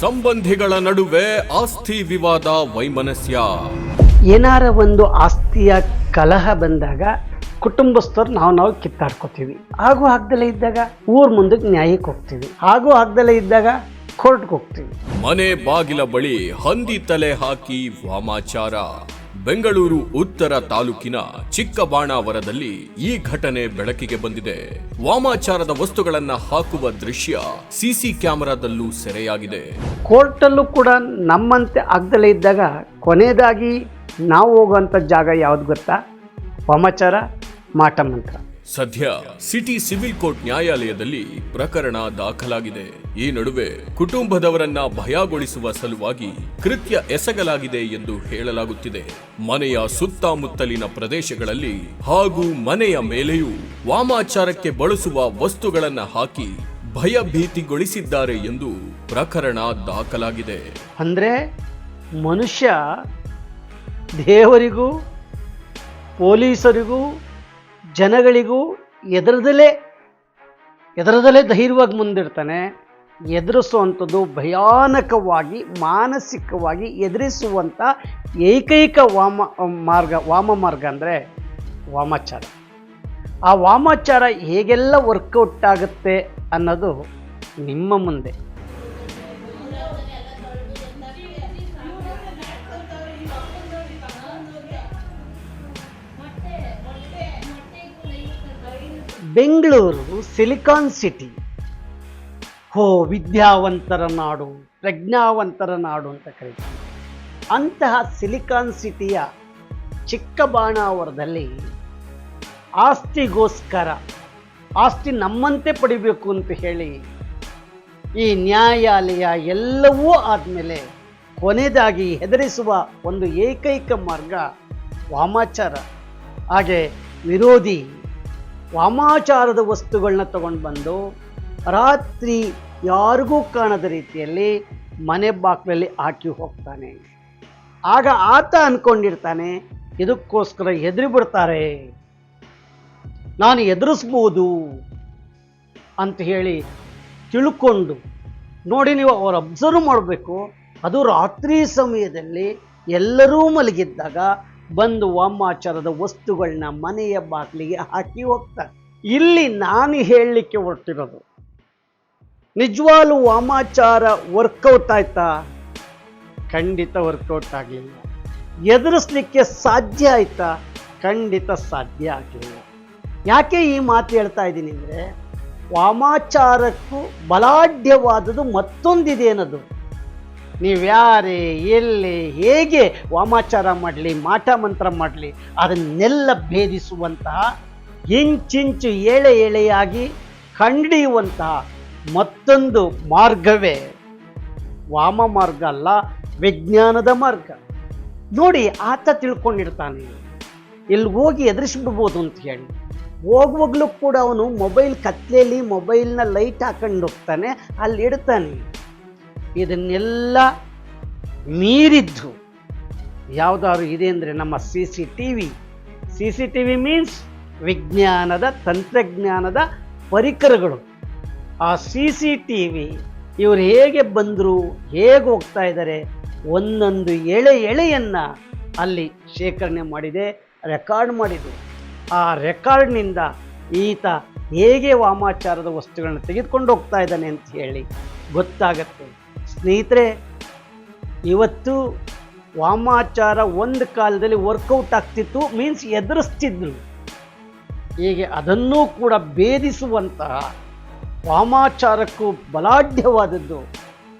ಸಂಬಂಧಿಗಳ ನಡುವೆ ಆಸ್ತಿ ವಿವಾದ ವೈಮನಸ್ಯ. ಏನಾರ ಒಂದು ಆಸ್ತಿಯ ಕಲಹ ಬಂದಾಗ ಕುಟುಂಬಸ್ಥರು ನಾವು ನಾವು ಕಿತ್ತಾಡ್ಕೋತೀವಿ. ಹಾಗೂ ಆಗ್ದಲೇ ಇದ್ದಾಗ ಊರ್ ಮುಂದಕ್ಕೆ ನ್ಯಾಯಕ್ಕೆ ಹೋಗ್ತೀವಿ. ಹಾಗೂ ಆಗ್ದಲೇ ಇದ್ದಾಗ ಕೋರ್ಟ್ಗೆ ಹೋಗ್ತೀವಿ. ಮನೆ ಬಾಗಿಲ ಬಳಿ ಹಂದಿ ತಲೆ ಹಾಕಿ ವಾಮಾಚಾರ. ಬೆಂಗಳೂರು ಉತ್ತರ ತಾಲೂಕಿನ ಚಿಕ್ಕಬಾಣಾವರದಲ್ಲಿ ಈ ಘಟನೆ ಬೆಳಕಿಗೆ ಬಂದಿದೆ. ವಾಮಾಚಾರದ ವಸ್ತುಗಳನ್ನ ಹಾಕುವ ದೃಶ್ಯ ಸಿಸಿ ಕ್ಯಾಮೆರಾದಲ್ಲೂ ಸೆರೆಯಾಗಿದೆ. ಕೋರ್ಟಲ್ಲೂ ಕೂಡ ನಮ್ಮಂತೆ ಆಗ್ದಲೇ ಇದ್ದಾಗ ಕೊನೆಯದಾಗಿ ನಾವು ಹೋಗುವಂಥ ಜಾಗ ಯಾವ್ದು ಗೊತ್ತಾ? ವಾಮಾಚಾರ ಮಾಟ ಮಂತ್ರ ಸದ್ಯ ಸಿಟಿ ಸಿವಿಲ್ ಕೋರ್ಟ್ ನ್ಯಾಯಾಲಯದಲ್ಲಿ ಪ್ರಕರಣ ದಾಖಲಾಗಿದೆ. ಈ ನಡುವೆ ಕುಟುಂಬದವರನ್ನ ಭಯಗೊಳಿಸುವ ಸಲುವಾಗಿ ಕೃತ್ಯ ಎಸಗಲಾಗಿದೆ ಎಂದು ಹೇಳಲಾಗುತ್ತಿದೆ. ಮನೆಯ ಸುತ್ತಮುತ್ತಲಿನ ಪ್ರದೇಶಗಳಲ್ಲಿ ಹಾಗೂ ಮನೆಯ ಮೇಲೆಯೂ ವಾಮಾಚಾರಕ್ಕೆ ಬಳಸುವ ವಸ್ತುಗಳನ್ನ ಹಾಕಿ ಭಯಭೀತಿಗೊಳಿಸಿದ್ದಾರೆ ಎಂದು ಪ್ರಕರಣ ದಾಖಲಾಗಿದೆ. ಅಂದ್ರೆ ಮನುಷ್ಯ ದೇವರಿಗೂ, ಪೊಲೀಸರಿಗೂ ಜನಗಳಿಗೂ ಎದುರದಲ್ಲೇ ಎದುರದಲ್ಲೇ ಧೈರ್ಯವಾಗಿ ಮುಂದಿಡ್ತಾನೆ, ಎದುರಿಸುವಂಥದ್ದು ಭಯಾನಕವಾಗಿ, ಮಾನಸಿಕವಾಗಿ ಎದುರಿಸುವಂಥ ಏಕೈಕ ವಾಮ, ಮಾರ್ಗ ವಾಮ ಮಾರ್ಗ ಅಂದರೆ ವಾಮಾಚಾರ. ಆ ವಾಮಾಚಾರ ಹೇಗೆಲ್ಲ ವರ್ಕೌಟ್ ಆಗುತ್ತೆ ಅನ್ನೋದು ನಿಮ್ಮ ಮುಂದೆ. Bengaluru silicon city. ಹೋ, ವಿದ್ಯಾವಂತರ ನಾಡು, ಪ್ರಜ್ಞಾವಂತರ ನಾಡು ಅಂತ ಕರೀತಾರೆ. ಅಂತಹ ಸಿಲಿಕಾನ್ ಸಿಟಿಯ ಚಿಕ್ಕಬಾಣಾವರದಲ್ಲಿ ಆಸ್ತಿಗೋಸ್ಕರ ಆಸ್ತಿ ನಮ್ಮಂತೆ ಪಡಿಬೇಕು ಅಂತ ಹೇಳಿ ಈ ನ್ಯಾಯಾಲಯ ಎಲ್ಲವೂ ಆದಮೇಲೆ ಕೊನೆಯದಾಗಿ ಹೆದರಿಸುವ ಒಂದು ಏಕೈಕ ಮಾರ್ಗ ವಾಮಾಚಾರ. ಹಾಗೆ ವಿರೋಧಿ ವಾಮಾಚಾರದ ವಸ್ತುಗಳನ್ನ ತಗೊಂಡು ಬಂದು ರಾತ್ರಿ ಯಾರಿಗೂ ಕಾಣದ ರೀತಿಯಲ್ಲಿ ಮನೆ ಬಾಗಿಲಲ್ಲಿ ಹಾಕಿ ಹೋಗ್ತಾನೆ. ಆಗ ಆತ ಅಂದ್ಕೊಂಡಿರ್ತಾನೆ ಇದಕ್ಕೋಸ್ಕರ ಹೆದರಿ ಬಿಡ್ತಾರೆ. ನಾನು ಎದುರಿಸ್ಬೋದು ಅಂತ ಹೇಳಿ ತಿಳ್ಕೊಂಡು ನೋಡಿ ನೀವು ಅವ್ರು ಅಬ್ಸರ್ವ್ ಮಾಡಬೇಕು. ಅದು ರಾತ್ರಿ ಸಮಯದಲ್ಲಿ ಎಲ್ಲರೂ ಮಲಗಿದ್ದಾಗ ಬಂದು ವಾಮಾಚಾರದ ವಸ್ತುಗಳನ್ನ ಮನೆಯ ಬಾಗಿಲಿಗೆ ಹಾಕಿ ಹೋಗ್ತಾರೆ. ಇಲ್ಲಿ ನಾನು ಹೇಳಲಿಕ್ಕೆ ಹೊರಟಿರೋದು. ನಿಜವಾಲು ವಾಮಾಚಾರ ವರ್ಕೌಟ್ ಆಯ್ತಾ? ಖಂಡಿತ ವರ್ಕೌಟ್ ಆಗಲಿಲ್ಲ. ಎದುರಿಸ್ಲಿಕ್ಕೆ ಸಾಧ್ಯ ಆಯ್ತಾ? ಖಂಡಿತ ಸಾಧ್ಯ ಆಗಲಿಲ್ಲ. ಯಾಕೆ ಈ ಮಾತು ಹೇಳ್ತಾ ಇದ್ದೀನಿ ಅಂದರೆ, ವಾಮಾಚಾರಕ್ಕೂ ಬಲಾಢ್ಯವಾದದ್ದು ಮತ್ತೊಂದಿದೆ ಅನ್ನೋದು. ನೀವ್ಯಾರೇ, ಎಲ್ಲಿ, ಹೇಗೆ ವಾಮಾಚಾರ ಮಾಡಲಿ, ಮಾಟ ಮಂತ್ರ ಮಾಡಲಿ, ಅದನ್ನೆಲ್ಲ ಭೇದಿಸುವಂತಹ, ಇಂಚಿಂಚು ಎಳೆ ಎಳೆಯಾಗಿ ಕಂಡಿಯುವಂತಹ ಮತ್ತೊಂದು ಮಾರ್ಗವೇ ವಾಮ ಮಾರ್ಗ ಅಲ್ಲ, ವಿಜ್ಞಾನದ ಮಾರ್ಗ. ನೋಡಿ, ಆತ ತಿಳ್ಕೊಂಡಿರ್ತಾನೆ. ಇಲ್ಲಿ ಹೋಗಿ ಎದುರಿಸ್ಬಿಡ್ಬೋದು ಅಂತ ಹೇಳಿ. ಹೋಗುವಾಗ್ಲೂ ಕೂಡ ಅವನು ಮೊಬೈಲ್ ಕತ್ಲೆಯಲ್ಲಿ ಮೊಬೈಲ್ನ ಲೈಟ್ ಹಾಕೊಂಡು ಹೋಗ್ತಾನೆ ಅಲ್ಲಿ ಇಡ್ತಾನೆ ಇದನ್ನೆಲ್ಲ ಮೀರಿದ್ದು ಯಾವುದಾದ್ರು ಇದೆ ಅಂದರೆ ನಮ್ಮ C C T V. C C T V means ವಿಜ್ಞಾನದ, ತಂತ್ರಜ್ಞಾನದ ಪರಿಕರಗಳು. ಆ ಸಿ ಸಿ ಟಿ ವಿ ಇವರು ಹೇಗೆ ಬಂದರು, ಹೇಗೆ ಹೋಗ್ತಾ ಇದ್ದಾರೆ ಒಂದೊಂದು ಎಳೆ ಎಳೆಯನ್ನು ಅಲ್ಲಿ ಶೇಖರಣೆ ಮಾಡಿದೆ, ರೆಕಾರ್ಡ್ ಮಾಡಿದೆ. ಆ ರೆಕಾರ್ಡ್ನಿಂದ ಈತ ಹೇಗೆ ವಾಮಾಚಾರದ ವಸ್ತುಗಳನ್ನು ತೆಗೆದುಕೊಂಡು ಹೋಗ್ತಾ ಇದ್ದಾನೆ ಅಂತ ಹೇಳಿ ಗೊತ್ತಾಗತ್ತೆ. ಸ್ನೇಹಿತರೆ, ಇವತ್ತು ವಾಮಾಚಾರ ಒಂದು ಕಾಲದಲ್ಲಿ ವರ್ಕೌಟ್ ಆಗ್ತಿತ್ತು ಮೀನ್ಸ್ ಎದುರಿಸ್ತಿದ್ರು. ಹೀಗೆ ಅದನ್ನೂ ಕೂಡ ಭೇದಿಸುವಂತಹ ವಾಮಾಚಾರಕ್ಕೂ ಬಲಾಢ್ಯವಾದದ್ದು.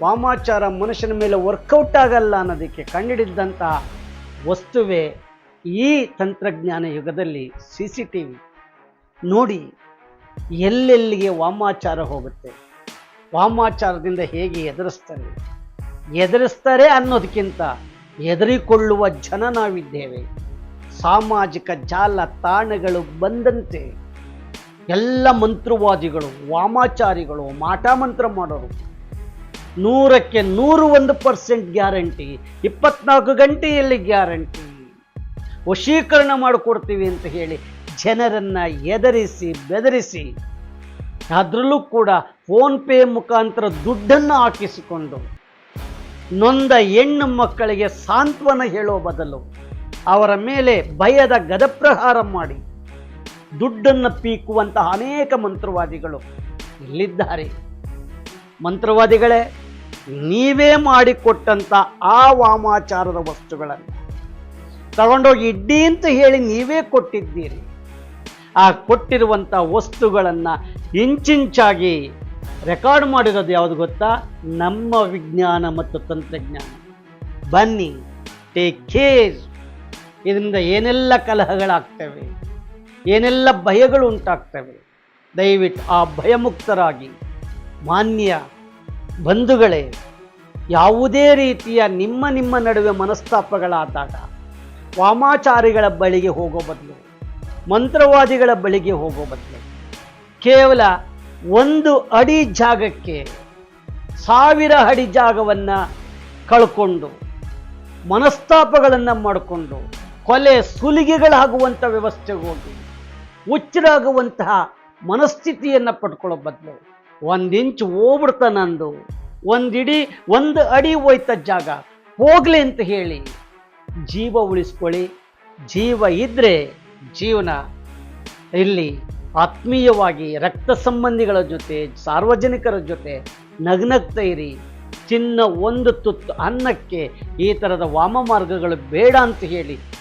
ವಾಮಾಚಾರ ಮನುಷ್ಯನ ಮೇಲೆ ವರ್ಕೌಟ್ ಆಗಲ್ಲ ಅನ್ನೋದಕ್ಕೆ ಕಂಡುಹಿಡಿದಂತಹ ವಸ್ತುವೇ ಈ ತಂತ್ರಜ್ಞಾನ ಯುಗದಲ್ಲಿ ಸಿ ಸಿ ಟಿ ವಿ. ನೋಡಿ, ಎಲ್ಲೆಲ್ಲಿಗೆ ವಾಮಾಚಾರ ಹೋಗುತ್ತೆ? ವಾಮಾಚಾರದಿಂದ ಹೇಗೆ ಎದುರಿಸ್ತಾರೆ? ಎದುರಿಸ್ತಾರೆ ಅನ್ನೋದಕ್ಕಿಂತ ಎದುರಿಕೊಳ್ಳುವ ಜನ ನಾವಿದ್ದೇವೆ. ಸಾಮಾಜಿಕ ಜಾಲ ತಾಣಗಳು ಬಂದಂತೆ ಎಲ್ಲ ಮಂತ್ರವಾದಿಗಳು, ವಾಮಾಚಾರಿಗಳು ಮಾಟ ಮಂತ್ರ ಮಾಡೋರು. ನೂರಕ್ಕೆ ನೂರು ಒಂದು ಪರ್ಸೆಂಟ್ ಗ್ಯಾರಂಟಿ, ಇಪ್ಪತ್ನಾಲ್ಕು ಗಂಟೆಯಲ್ಲಿ ಗ್ಯಾರಂಟಿ. ವಶೀಕರಣ ಮಾಡಿಕೊಡ್ತೀವಿ ಅಂತ ಹೇಳಿ ಜನರನ್ನು ಎದರಿಸಿ ಬೆದರಿಸಿ ಅದರಲ್ಲೂ ಕೂಡ ಫೋನ್ ಪೇ ಮುಖಾಂತರ ದುಡ್ಡನ್ನು ಹಾಕಿಸಿಕೊಂಡು ನೊಂದ ಹೆಣ್ಣು ಮಕ್ಕಳಿಗೆ ಸಾಂತ್ವನ ಹೇಳೋ ಬದಲು ಅವರ ಮೇಲೆ ಭಯದ ಗದಪ್ರಹಾರ ಮಾಡಿ ದುಡ್ಡನ್ನು ಪೀಕುವಂತಹ ಅನೇಕ ಮಂತ್ರವಾದಿಗಳು ಇಲ್ಲಿದ್ದಾರೆ. ಮಂತ್ರವಾದಿಗಳೇ, ನೀವೇ ಮಾಡಿಕೊಟ್ಟಂಥ ಆ ವಾಮಾಚಾರದ ವಸ್ತುಗಳನ್ನು ತಗೊಂಡೋಗಿ ಇಡ್ಡಿ ಅಂತ ಹೇಳಿ ನೀವೇ ಕೊಟ್ಟಿದ್ದೀರಿ. ಆ ಕೊಟ್ಟಿರುವಂಥ ವಸ್ತುಗಳನ್ನು ಇಂಚಿಂಚಾಗಿ ರೆಕಾರ್ಡ್ ಮಾಡಿರೋದು ಯಾವುದು ಗೊತ್ತಾ? ನಮ್ಮ ವಿಜ್ಞಾನ ಮತ್ತು ತಂತ್ರಜ್ಞಾನ. ಬನ್ನಿ ಟೇಕ್ ಕೇರ್ ಇದರಿಂದ ಏನೆಲ್ಲ ಕಲಹಗಳಾಗ್ತವೆ? ಏನೆಲ್ಲ ಭಯಗಳು ಉಂಟಾಗ್ತವೆ? ದಯವಿಟ್ಟು ಆ ಭಯಮುಕ್ತರಾಗಿ, ಮಾನ್ಯ ಬಂಧುಗಳೇ, ಯಾವುದೇ ರೀತಿಯ ನಿಮ್ಮ ನಿಮ್ಮ ನಡುವೆ ಮನಸ್ತಾಪಗಳಾದಾಗ, ವಾಮಾಚಾರಿಗಳ ಬಳಿಗೆ ಹೋಗೋ ಬದಲು, ಮಂತ್ರವಾದಿಗಳ ಬಳಿಗೆ ಹೋಗೋ ಬದಲು ಕೇವಲ ಒಂದು ಅಡಿ ಜಾಗಕ್ಕೆ ಸಾವಿರ ಅಡಿ ಜಾಗವನ್ನು ಕಳ್ಕೊಂಡು ಮನಸ್ತಾಪಗಳನ್ನು ಮಾಡಿಕೊಂಡು ಕೊಲೆ ಸುಲಿಗೆಗಳಾಗುವಂಥ ವ್ಯವಸ್ಥೆಗೆ ಹೋಗಿ ಹುಚ್ಚರಾಗುವಂತಹ ಮನಸ್ಥಿತಿಯನ್ನು ಪಡ್ಕೊಳ್ಳೋ ಬದಲು ಒಂದು ಇಂಚು ಹೋಗ್ಬಿಡ್ತಾನಂದು ಒಂದಿಡಿ ಒಂದು ಅಡಿ ಹೋಯ್ತ ಜಾಗ. ಹೋಗ್ಲಿ ಅಂತ ಹೇಳಿ ಜೀವ ಉಳಿಸ್ಕೊಳ್ಳಿ. ಜೀವ ಇದ್ದರೆ ಜೀವನ ಇಲ್ಲಿ ಆತ್ಮೀಯವಾಗಿ ರಕ್ತ ಸಂಬಂಧಿಗಳ ಜೊತೆ, ಸಾರ್ವಜನಿಕರ ಜೊತೆ ನಗ್ನಗ್ತಾ ಇರಿ. ಚಿನ್ನ ಒಂದು ತುತ್ತು ಅನ್ನಕ್ಕೆ ಈ ಥರದ ವಾಮ ಮಾರ್ಗಗಳು ಬೇಡ ಅಂತ ಹೇಳಿ